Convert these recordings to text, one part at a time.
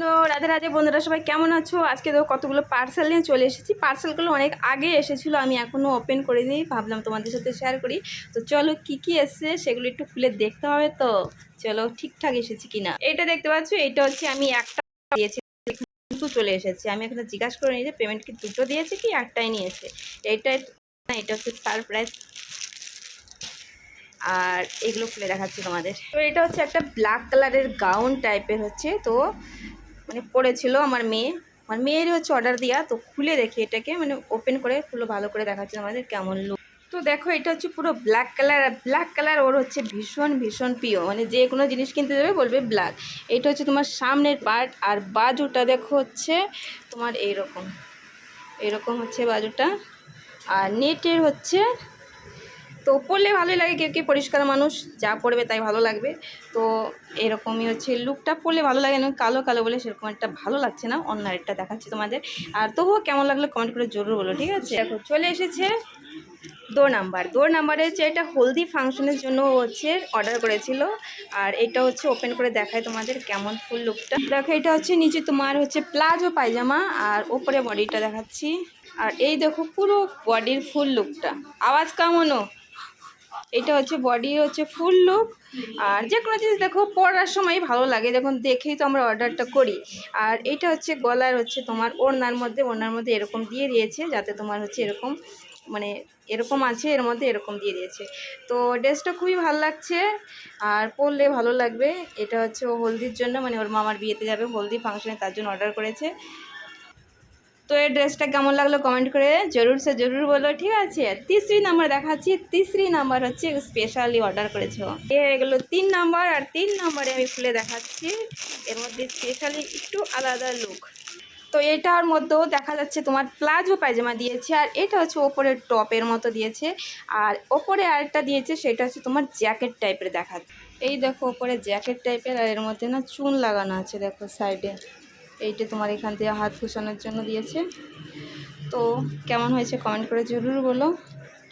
রাধে রাধে বন্ধুরা, সবাই কেমন আছো? আজকে তো কতগুলো পার্সেল নিয়ে চলে এসেছি। পার্সেলগুলো অনেক আগে এসেছিল, আমি এখনও ওপেন করিনি, ভাবলাম তোমাদের সাথে শেয়ার করি। তো চলো কি কি এসছে সেগুলো একটু খুলে দেখতে হবে তো। চলো ঠিকঠাক এসেছে কিনা। এটা দেখতে পাচ্ছ, এটা হচ্ছে আমি একটা দিয়েছি কিন্তু চলে এসেছে। আমি এখানে জিজ্ঞাসা করে নিই যে পেমেন্ট কি দুটো দিয়েছে কি একটাই নিয়েছে? এটা এটা হচ্ছে সারপ্রাইজ আর এগুলো খুলে দেখাচ্ছি তোমাদের। তো এটা হচ্ছে একটা ব্ল্যাক কালারের গাউন টাইপের হচ্ছে, তো মানে পড়েছিল আমার মেয়ে। আমার মেয়ের হচ্ছে অর্ডার দেওয়া তো খুলে দেখি এটাকে। মানে ওপেন করে পুরো ভালো করে দেখাচ্ছি আমাদের কেমন লুক তো দেখো, এটা হচ্ছে পুরো ব্ল্যাক কালার আর ব্ল্যাক কালার ওর হচ্ছে ভীষণ ভীষণ প্রিয়। মানে যে কোনো জিনিস কিনতে যাবে বলবে ব্ল্যাক এটা হচ্ছে তোমার সামনের পার্ট আর বাজুটা দেখো হচ্ছে তোমার এইরকম। এরকম হচ্ছে বাজুটা। আর নেটের হচ্ছে তো পরলে ভালোই লাগে কেউ কেউ পরিষ্কার মানুষ, যা পরবে তাই ভালো লাগবে। তো এরকমই হচ্ছে, লুকটা পরলে ভালো লাগে না, কালো কালো বলে সেরকম একটা ভালো লাগছে না, অন্য আরেকটা দেখাচ্ছি তোমাদের। আর তবুও কেমন লাগল কমেন্ট করে জরুর বলো, ঠিক আছে? দেখো, চলে এসেছে দো নাম্বার দো নাম্বারে হচ্ছে এটা হলদি ফাংশনের জন্য হচ্ছে অর্ডার করেছিল। আর এটা হচ্ছে ওপেন করে দেখায় তোমাদের কেমন ফুল লুকটা দেখো, এটা হচ্ছে নিচে তোমার হচ্ছে প্লাজো পায়জামা, আর ওপরে বডিটা দেখাচ্ছি। আর এই দেখো পুরো বডির ফুল লুকটা আওয়াজ কেমনও এটা হচ্ছে বডি হচ্ছে ফুল লুক আর যে কোনো জিনিস দেখো, পরার সময় ভালো লাগে, যখন দেখেই তো আমরা অর্ডারটা করি। আর এটা হচ্ছে গলার হচ্ছে তোমার ওড়নার মধ্যে ওড়নার মধ্যে এরকম দিয়ে দিয়েছে, যাতে তোমার হচ্ছে এরকম মানে এরকম আছে, এর মধ্যে এরকম দিয়ে দিয়েছে। তো ড্রেসটা খুবই ভালো লাগছে, আর পরলে ভালো লাগবে। এটা হচ্ছে ও হলদির জন্য মানে ওর মামার বিয়েতে যাবে, হলদি ফাংশনে তার জন্য অর্ডার করেছে। তো এই ড্রেসটা কেমন লাগল কমেন্ট করে জরুর সে জরুর বলো, ঠিক আছে? তিসরি নাম্বার দেখাচ্ছি, তিসরি নাম্বার হচ্ছে স্পেশালি অর্ডার করেছ। এ হয়ে গেলো তিন নাম্বার আর তিন নাম্বারে আমি খুলে দেখাচ্ছি। এর মধ্যে স্পেশালি একটু আলাদা লুক তো এটার মধ্যেও দেখা যাচ্ছে তোমার প্লাজো পায়জামা দিয়েছে আর এটা হচ্ছে ওপরের টপের মতো দিয়েছে। আর ওপরে আরেকটা দিয়েছে, সেটা হচ্ছে তোমার জ্যাকেট টাইপের দেখা এই দেখো ওপরে জ্যাকেট টাইপের আর এর মধ্যে না চুন লাগানো আছে, দেখো সাইডে এইটা তোমার এখান থেকে হাত ঘুষানোর জন্য দিয়েছে। তো কেমন হয়েছে কমেন্ট করে জরুর বলো।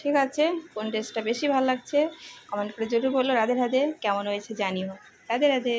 ঠিক আছে? কোন ড্রেসটা বেশি ভালো লাগছে? কমেন্ট করে জরুর বলো। রাধে রাধে। কেমন হয়েছে জানিও। রাধে রাধে।